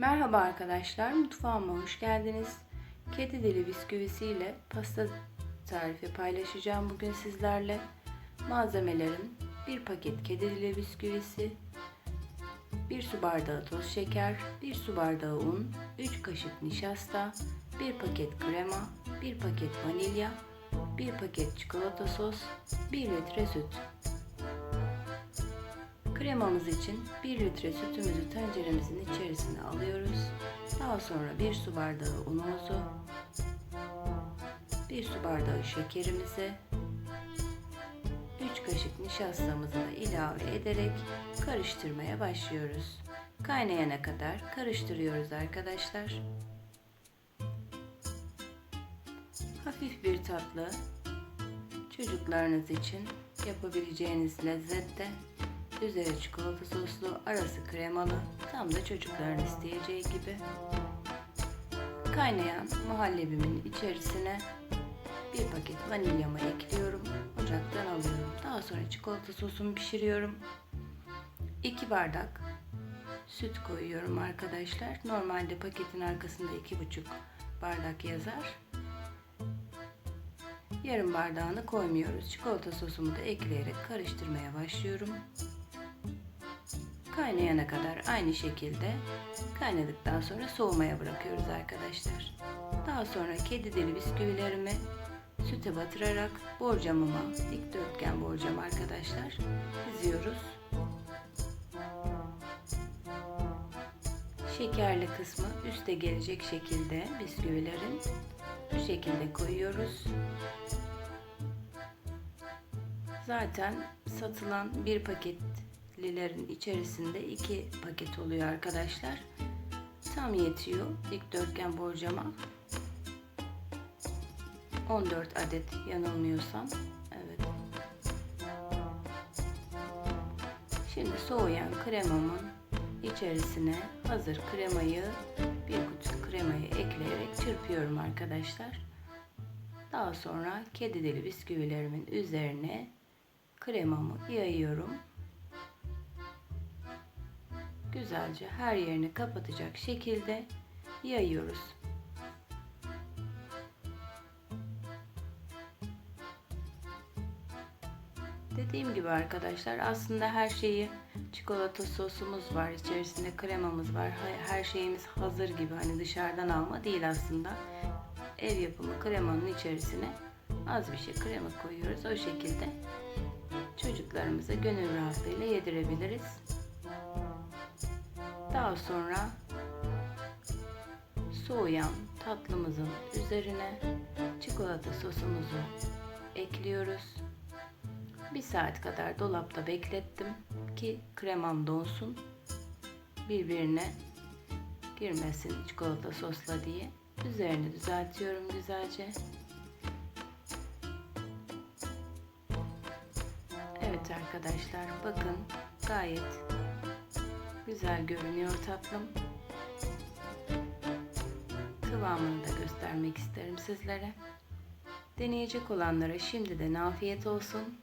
Merhaba arkadaşlar, mutfağıma hoş geldiniz. Kedi dili bisküvisi ile pasta tarifi paylaşacağım bugün sizlerle. Malzemelerim 1 paket kedi dili bisküvisi, 1 su bardağı toz şeker, 1 su bardağı un, 3 kaşık nişasta, 1 paket krema, 1 paket vanilya, 1 paket çikolata sos, 1 litre süt. Kremamız için 1 litre sütümüzü tenceremizin içerisine alıyoruz. Daha sonra 1 su bardağı unumuzu, 1 su bardağı şekerimizi, 3 kaşık nişastamızı da ilave ederek karıştırmaya başlıyoruz. Kaynayana kadar karıştırıyoruz arkadaşlar. Hafif bir tatlı çocuklarınız için yapabileceğiniz lezzette Üzeri çikolata soslu, arası kremalı, tam da çocukların isteyeceği gibi. Kaynayan muhallebimin içerisine bir paket vanilyamı ekliyorum. Ocaktan alıyorum. Daha sonra çikolata sosumu pişiriyorum. 2 bardak süt koyuyorum arkadaşlar. Normalde paketin arkasında 2,5 bardak yazar. Yarım bardağını koymuyoruz. Çikolata sosumu da ekleyerek karıştırmaya başlıyorum kaynayana kadar aynı şekilde kaynadıktan sonra soğumaya bırakıyoruz arkadaşlar. Daha sonra kedi dili bisküvilerimi süte batırarak borcamıma dikdörtgen borcam arkadaşlar diziyoruz. Şekerli kısmı üste gelecek şekilde bisküvilerin bu şekilde koyuyoruz. Zaten satılan bir paket lilerin içerisinde iki paket oluyor arkadaşlar. Tam yetiyor dikdörtgen borcama. 14 adet yanılmıyorsam. Evet. Şimdi soğuyan kremamın içerisine hazır kremayı bir kutu kremayı ekleyerek çırpıyorum arkadaşlar. Daha sonra kedi dili bisküvilerimin üzerine kremamı yayıyorum güzelce her yerini kapatacak şekilde yayıyoruz. Dediğim gibi arkadaşlar aslında her şeyi çikolata sosumuz var, içerisinde kremamız var. Her şeyimiz hazır gibi hani dışarıdan alma değil aslında. Ev yapımı kremanın içerisine az bir şey krema koyuyoruz. O şekilde çocuklarımıza gönül rahatlığıyla yedirebiliriz. Daha sonra soğuyan tatlımızın üzerine çikolata sosumuzu ekliyoruz. Bir saat kadar dolapta beklettim ki kremam donsun. Birbirine girmesin çikolata sosla diye. Üzerini düzeltiyorum güzelce. Evet arkadaşlar bakın gayet Güzel görünüyor tatlım. Kıvamını da göstermek isterim sizlere. Deneyecek olanlara şimdiden afiyet olsun.